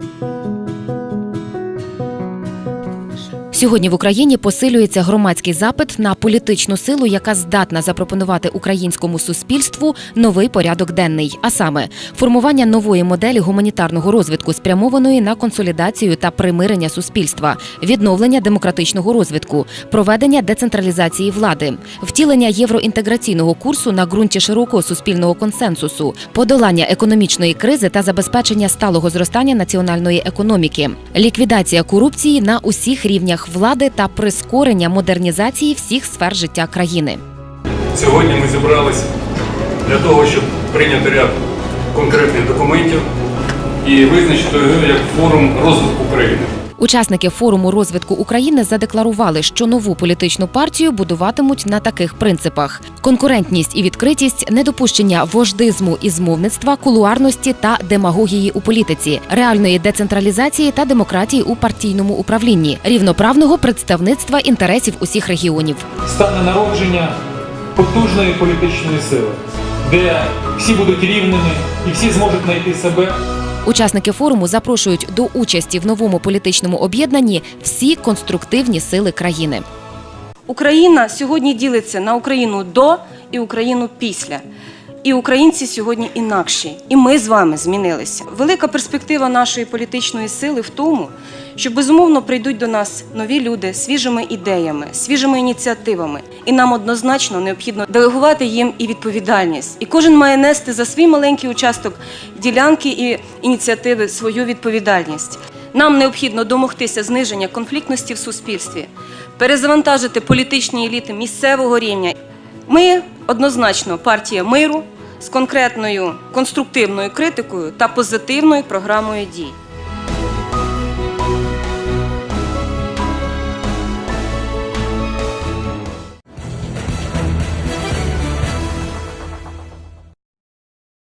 Thank you. Сьогодні в Україні посилюється громадський запит на політичну силу, яка здатна запропонувати українському суспільству новий порядок денний, а саме формування нової моделі гуманітарного розвитку, спрямованої на консолідацію та примирення суспільства, відновлення демократичного розвитку, проведення децентралізації влади, втілення євроінтеграційного курсу на ґрунті широкого суспільного консенсусу, подолання економічної кризи та забезпечення сталого зростання національної економіки, ліквідація корупції на усіх рівнях влади та прискорення модернізації всіх сфер життя країни. Сьогодні ми зібралися для того, щоб прийняти ряд конкретних документів і визначити його як форум розвитку країни. Учасники форуму розвитку України задекларували, що нову політичну партію будуватимуть на таких принципах: конкурентність і відкритість, недопущення вождизму і змовництва, кулуарності та демагогії у політиці, реальної децентралізації та демократії у партійному управлінні, рівноправного представництва інтересів усіх регіонів. стане народження потужної політичної сили, де всі будуть рівними і всі зможуть знайти себе Учасники форуму запрошують до участі в новому політичному об'єднанні всі конструктивні сили країни. Україна сьогодні ділиться на Україну до і Україну після. І українці сьогодні інакші, і ми з вами змінилися. Велика перспектива нашої політичної сили в тому, що безумовно прийдуть до нас нові люди свіжими ідеями, свіжими ініціативами, і нам однозначно необхідно делегувати їм і відповідальність. І кожен має нести за свій маленький участок ділянки і ініціативи свою відповідальність. Нам необхідно домогтися зниження конфліктності в суспільстві, перезавантажити політичні еліти місцевого рівня. Ми однозначно партія миру з конкретною конструктивною критикою та позитивною програмою дій.